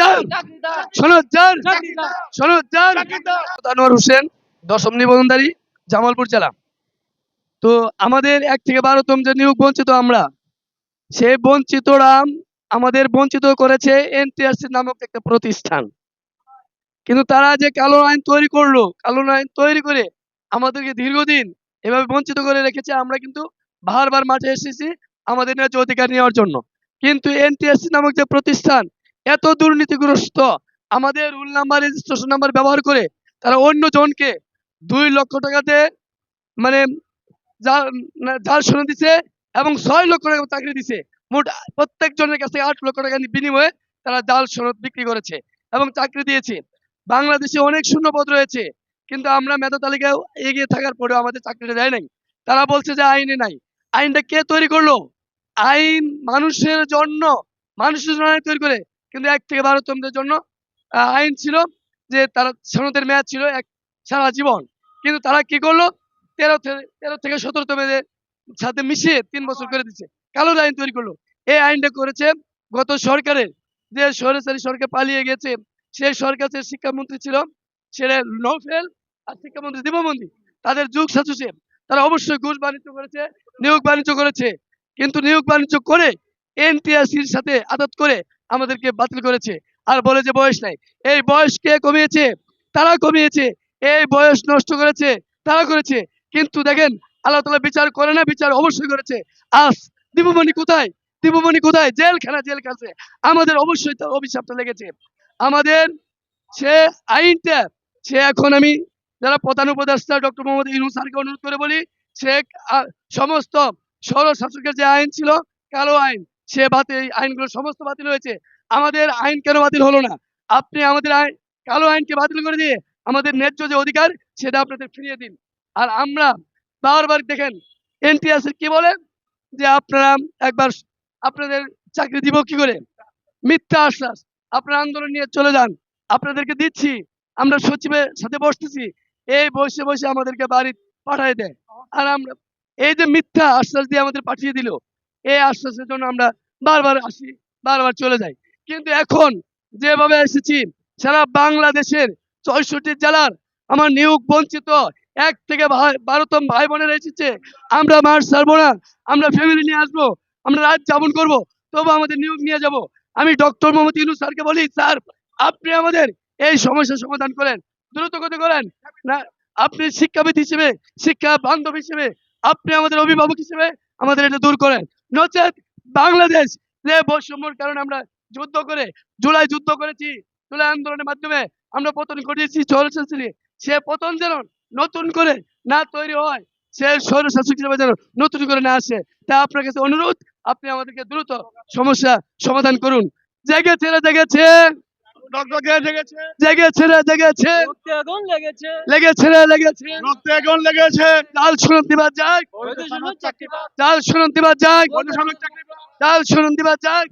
যান সনদ যান আনোয়ার হোসেন দশম নিবন্ধনধারী জামালপুর জেলা। তো আমাদের এক থেকে বারোতম যে নিয়োগ বঞ্চিত আমরা সেই বঞ্চিতরা আমাদের বঞ্চিত করেছে এনটিআরসি নামক একটা প্রতিষ্ঠান। কিন্তু তারা যে কালো আইন তৈরি করল কালো আইন তৈরি করে আমাদেরকে দীর্ঘদিন এভাবে বঞ্চিত করে রেখেছে আমরা কিন্তু বারবার মাঠে এসেছি আমাদের ন্যায্য অধিকার নেওয়ার জন্য। কিন্তু এনটিএসসি নামক যে প্রতিষ্ঠান এত দুর্নীতিগ্রস্ত। আমাদের রুল নাম্বার রেজিস্ট্রেশন নাম্বার ব্যবহার করে তারা অন্য জনকে দুই লক্ষ টাকাতে মানে জাল শুনে দিছে এবং ছয় লক্ষ টাকা চাকরি দিছে। মোট প্রত্যেক জনের কাছে আট লক্ষ টাকা বিনিময়ে তারা জাল সনদ বিক্রি করেছে এবং চাকরি দিয়েছে। বাংলাদেশে অনেক শূন্যপদ রয়েছে, কিন্তু আমরা মেধা তালিকায় এগিয়ে থাকার পরেও আমাদের চাকরিটা দেয় নাই। তারা বলছে যে আইনে নাই। আইনটা কে তৈরি করল? আইন মানুষের জন্য মানুষের জন্য তৈরি করে। কিন্তু এক থেকে বারোতমদের জন্য আইন ছিল যে তারা সনদের মেয়াদ ছিল এক সারা জীবন। কিন্তু তারা কি করল? তেরো তেরো থেকে সতেরোতমেদের সাথে মিশিয়ে তিন বছর করে দিচ্ছে। কালো আইন তৈরি করল। এই আইনটা করেছে গত সরকারের। যে সরেসারি সরকার পালিয়ে গেছে, সেই সরকার যে শিক্ষামন্ত্রী ছিল, সেটা নফেল আর শিক্ষামন্ত্রী দীপমন্ত্রী তাদের যুগ সাজুছে তারা অবশ্যই ঘুষ বাণিজ্য করেছে, নিয়োগ বাণিজ্য করেছে। কিন্তু নিয়োগ বাণিজ্য করে এনটিআরসির সাথে আদাত করে আমাদেরকে বাতিল করেছে। আর বলে যে বয়স নাই। এই বয়স কে কমিয়েছে? তারা কমিয়েছে। এই বয়স নষ্ট করেছে। তারা করেছে। কিন্তু দেখেন, আল্লাহ তালা বিচার করে না, বিচার অবশ্যই করেছে। আজ দীপমণি কোথায়? দীপমণি কোথায়? জেলখানা জেল কাছে আমাদের অবশ্যই তার অভিশাপটা লেগেছে। আমাদের সে আইনটা, সে এখন আমি যারা প্রধান উপদেষ্টা ডক্টর মোহাম্মদ ইনু স্যারকে অনুরোধ করে বলি, সে সমস্ত সৌর শাসকের যে আইন ছিল, কালো আইন সে বাতিল, আইনগুলো সমস্ত বাতিল হয়েছে। আমাদের আইন কেন বাতিল হলো না? আপনি আমাদের আইন কালো আইনকে বাতিল করে দিয়ে আমাদের ন্যায্য যে অধিকার, সেটা আপনাদের ফিরিয়ে দিন। আর আমরা বারবার দেখেন এনটিএস কি বলে? যে আপনারা একবার আপনাদের চাকরি দিব কি করে? মিথ্যা আশ্বাস। আপনারা আন্দোলন নিয়ে চলে যান। আপনাদেরকে দিচ্ছি। আমরা সচিবের সাথে বসতেছি। এই বসে বসে আমাদেরকে বাড়ি পাঠিয়ে দেয়। আর আমরা এই যে মিথ্যা আশ্বাস দিয়ে আমাদের পাঠিয়ে দিল এই আশ্বাসের জন্য আমরা বারবার আসি, বারবার চলে যাই। কিন্তু এখন যেভাবে এসেছি, সারা বাংলাদেশের চৌষট্টি জেলার আমার নিয়োগ বঞ্চিত, এক থেকে বারোতম ভাই বোনেরা এসেছে, আমরা মার ছাড়বো না, আমরা ফ্যামিলি নিয়ে আসব, আমরা রাত যাপন করব, তবু আমাদের নিয়োগ নিয়ে যাব। আমি ডক্টর মোহাম্মদ ইউনুস স্যারকে বলি, স্যার, আপনি আমাদের এই সমস্যার সমাধান করেন, দ্রুত গতি করেন। না, আপনি শিক্ষাবিদ হিসেবে, শিক্ষা বান্ধব হিসেবে, আপনি আমাদের অভিভাবক হিসেবে আমাদের এটা দূর করেন। নচেত বাংলাদেশ যে বৈষম্যর কারণে আমরা যুদ্ধ করে, জুলাই যুদ্ধ করেছি, জুলাই আন্দোলনের মাধ্যমে আমরা পতন ঘটিয়েছি চলছে সে পতন যেন নতুন করে না তৈরি হয়, সে স্বৈরশাসক হিসেবে যেন নতুন করে না আসে। তা আপনার কাছে অনুরোধ, আপনি আমাদেরকে দ্রুত সমস্যা সমাধান করুন। জেগেছে জেগেছে। জেগেছে জেগেছে রে জেগেছে রক্তে আগুন লেগেছে। লেগেছে রে লেগেছে। রক্তে আগুন লেগেছে। ডাল শুনুন দিবা পাও ডাল শুনুন দিবা চাকরি ডাল শুনুন দিবা যাক